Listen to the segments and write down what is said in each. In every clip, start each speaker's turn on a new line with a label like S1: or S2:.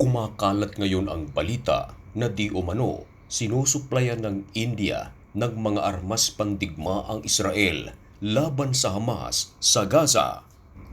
S1: Kumakalat ngayon ang balita na di umano sinusuplayan ng India ng mga armas pandigma ang Israel laban sa Hamas sa Gaza.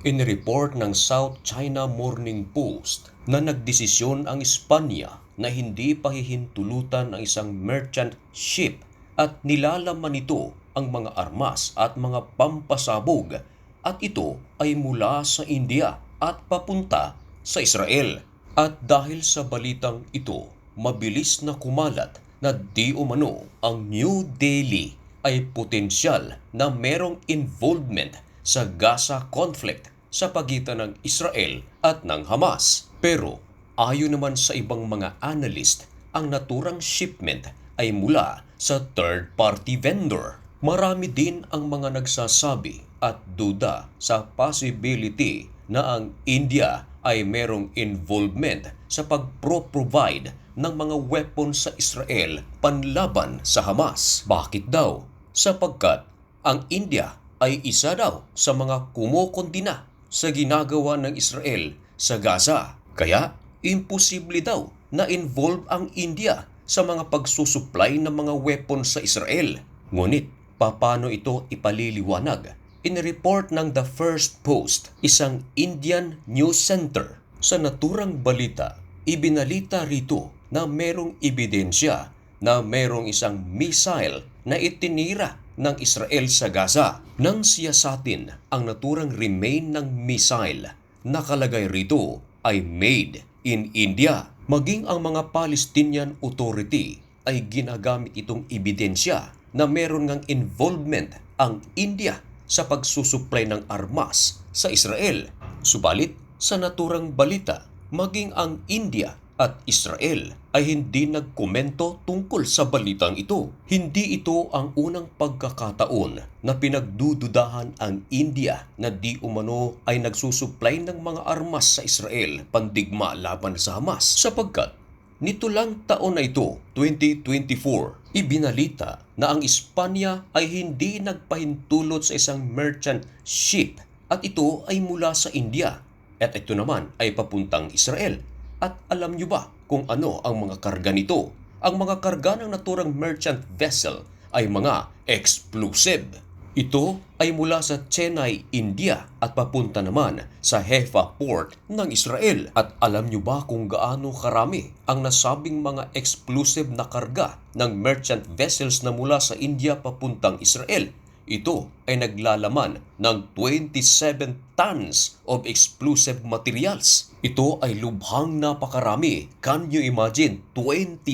S1: Inireport ng South China Morning Post na nagdesisyon ang Espanya na hindi pahihintulutan ang isang merchant ship at nilalaman nito ang mga armas at mga pampasabog at ito ay mula sa India at papunta sa Israel. At dahil sa balitang ito, mabilis na kumalat na di umano ang New Delhi ay potensyal na merong involvement sa Gaza conflict sa pagitan ng Israel at ng Hamas. Pero ayon naman sa ibang mga analyst, ang naturang shipment ay mula sa third-party vendor. Marami din ang mga nagsasabi at duda sa possibility na ang India ay merong involvement sa pagpro-provide ng mga weapons sa Israel panlaban sa Hamas. Bakit daw? Sapagkat ang India ay isa daw sa mga kumukondina sa ginagawa ng Israel sa Gaza. Kaya imposible daw na involve ang India sa mga pagsusupply ng mga weapons sa Israel. Ngunit paano ito ipaliliwanag? In-report ng The First Post, isang Indian news center, sa naturang balita, ibinalita rito na merong ebidensya na merong isang missile na itinira ng Israel sa Gaza. Nang siyasatin ang naturang remain ng missile, nakalagay rito ay made in India. Maging ang mga Palestinian Authority ay ginagamit itong ebidensya na meron ngang involvement ang India sa pagsusupply ng armas sa Israel. Subalit, sa naturang balita, maging ang India at Israel ay hindi nagkomento tungkol sa balitang ito. Hindi ito ang unang pagkakataon na pinagdududahan ang India na di umano ay nagsusupply ng mga armas sa Israel pandigma laban sa Hamas sapagkat Nito lang taon na ito, 2024, ibinalita na ang Espanya ay hindi nagpahintulot sa isang merchant ship at ito ay mula sa India at ito naman ay papuntang Israel. At alam nyo ba kung ano ang mga karga nito? Ang mga karga ng naturang merchant vessel ay mga explosive. Ito ay mula sa Chennai, India at papunta naman sa Haifa Port ng Israel. At alam nyo ba kung gaano karami ang nasabing mga explosive na karga ng merchant vessels na mula sa India papuntang Israel? Ito ay naglalaman ng 27 tons of explosive materials. Ito ay lubhang napakarami. Can you imagine? 27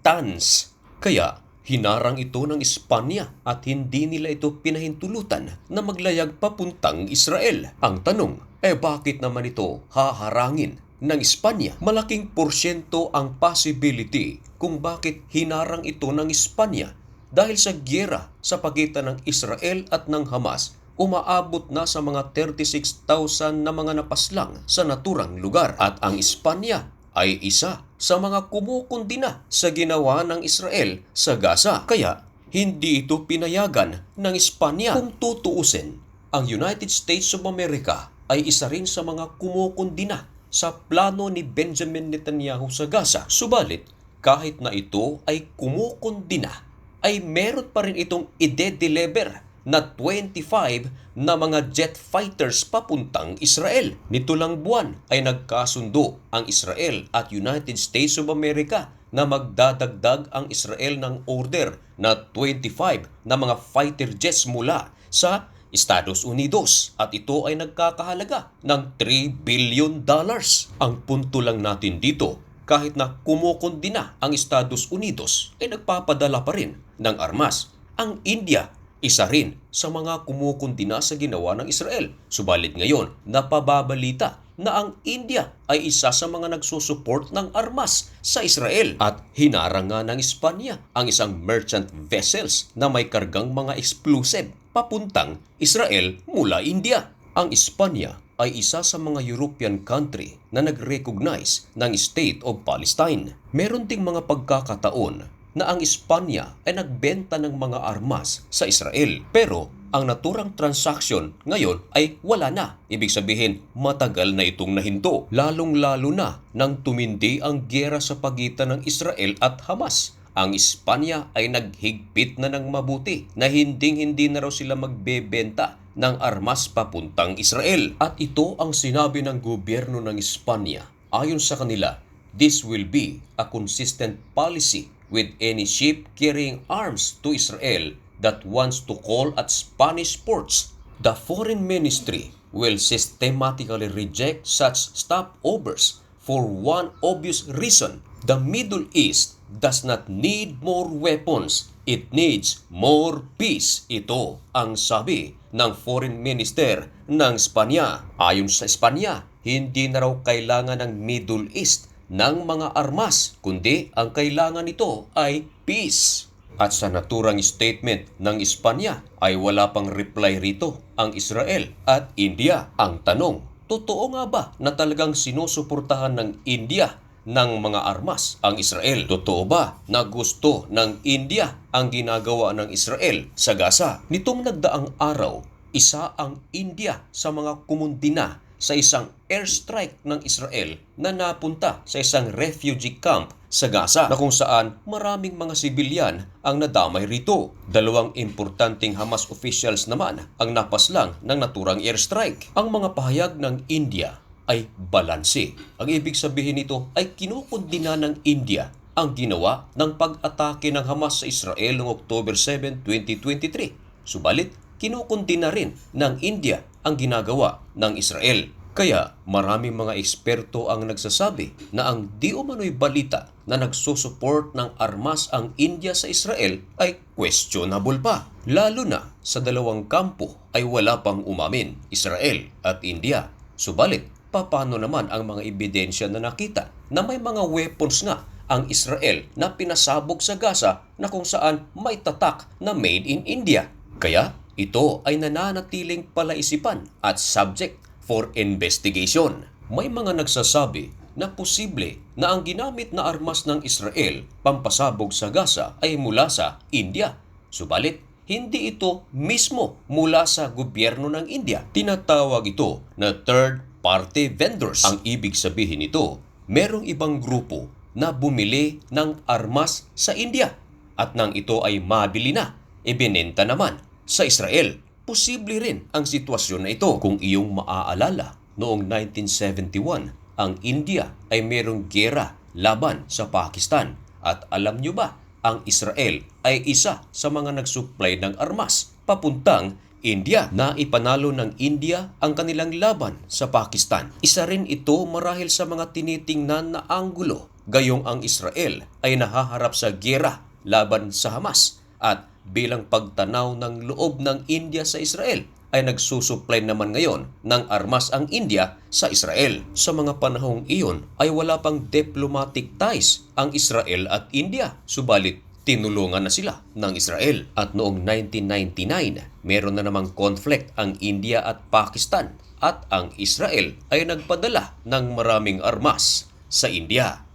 S1: tons. Kaya Hinarang ito ng Espanya at hindi nila ito pinahintulutan na maglayag papuntang Israel. Ang tanong, eh bakit naman ito haharangin ng Espanya? Malaking porsyento ang possibility kung bakit hinarang ito ng Espanya dahil sa gyera sa pagitan ng Israel at ng Hamas umaabot na sa mga 36,000 na mga napaslang sa naturang lugar at ang Espanya ay isa sa mga kumukundina sa ginawa ng Israel sa Gaza. Kaya hindi ito pinayagan ng Espanya. Kung tutuusin, ang United States of America ay isa rin sa mga kumukundina sa plano ni Benjamin Netanyahu sa Gaza. Subalit, kahit na ito ay kumukundina, ay meron pa rin itong ide-deliver na 25 na mga jet fighters papuntang Israel. Nito lang buwan ay nagkasundo ang Israel at United States of America na magdadagdag ang Israel ng order na 25 na mga fighter jets mula sa Estados Unidos at ito ay nagkakahalaga ng 3 billion dollars. Ang punto lang natin dito, kahit na kumukundina ang Estados Unidos ay nagpapadala pa rin ng armas. Ang India isa rin sa mga kumukundina sa ginawa ng Israel. Subalit ngayon, napababalita na ang India ay isa sa mga nagsusupport ng armas sa Israel at hinarang nga ng Espanya ang isang merchant vessels na may kargang mga explosive papuntang Israel mula India. Ang Espanya ay isa sa mga European country na nag-recognize ng State of Palestine. Meron ding mga pagkakataon na ang Espanya ay nagbenta ng mga armas sa Israel. Pero ang naturang transaksyon ngayon ay wala na. Ibig sabihin, matagal na itong nahinto. Lalong-lalo na nang tumindi ang gera sa pagitan ng Israel at Hamas. Ang Espanya ay naghigpit na ng mabuti na hinding-hindi na raw sila magbebenta ng armas papuntang Israel. At ito ang sinabi ng gobyerno ng Espanya. Ayon sa kanila, this will be a consistent policy with any ship carrying arms to Israel that wants to call at Spanish ports. The foreign ministry will systematically reject such stopovers for one obvious reason. The Middle East does not need more weapons. It needs more peace. Ito ang sabi ng Foreign Minister ng Espanya. Ayon sa Espanya, hindi na raw kailangan ng Middle East ng mga armas, kundi ang kailangan nito ay peace. At sa naturang statement ng Espanya ay wala pang reply rito ang Israel at India. Ang tanong, totoo nga ba na talagang sinusuportahan ng India ng mga armas ang Israel? Totoo ba na gusto ng India ang ginagawa ng Israel sa Gaza? Nitong nagdaang araw, isa ang India sa mga kumundina sa isang airstrike ng Israel na napunta sa isang refugee camp sa Gaza na kung saan maraming mga sibilyan ang nadamay rito. Dalawang importanteng Hamas officials naman ang napaslang ng naturang airstrike. Ang mga pahayag ng India ay balanse. Ang ibig sabihin nito ay kinukundina ng India ang ginawa ng pag-atake ng Hamas sa Israel noong October 7, 2023. Subalit, kinukundina rin ng India ang ginagawa ng Israel. Kaya maraming mga eksperto ang nagsasabi na ang di umano'y balita na nagsusupport ng armas ang India sa Israel ay questionable pa. Lalo na sa dalawang kampo ay wala pang umamin, Israel at India. Subalit, paano naman ang mga ebidensya na nakita na may mga weapons nga ang Israel na pinasabog sa Gaza na kung saan may tatak na made in India. Kaya ito ay nananatiling palaisipan at subject for investigation. May mga nagsasabi na posible na ang ginamit na armas ng Israel pampasabog sa Gaza ay mula sa India. Subalit, hindi ito mismo mula sa gobyerno ng India. Tinatawag ito na third party vendors. Ang ibig sabihin nito, merong ibang grupo na bumili ng armas sa India at nang ito ay mabili na, ibinenta naman sa Israel. Posible rin ang sitwasyon na ito kung iyong maaalala noong 1971 ang India ay merong gera laban sa Pakistan at alam nyo ba ang Israel ay isa sa mga nagsupply ng armas papuntang India na ipanalo ng India ang kanilang laban sa Pakistan. Isa rin ito marahil sa mga tinitingnan na anggulo gayong ang Israel ay nahaharap sa gera laban sa Hamas at bilang pagtanaw ng loob ng India sa Israel ay nagsusupply naman ngayon ng armas ang India sa Israel. Sa mga panahong iyon ay wala pang diplomatic ties ang Israel at India. Subalit tinulungan na sila ng Israel. At noong 1999, meron na namang conflict ang India at Pakistan at ang Israel ay nagpadala ng maraming armas sa India.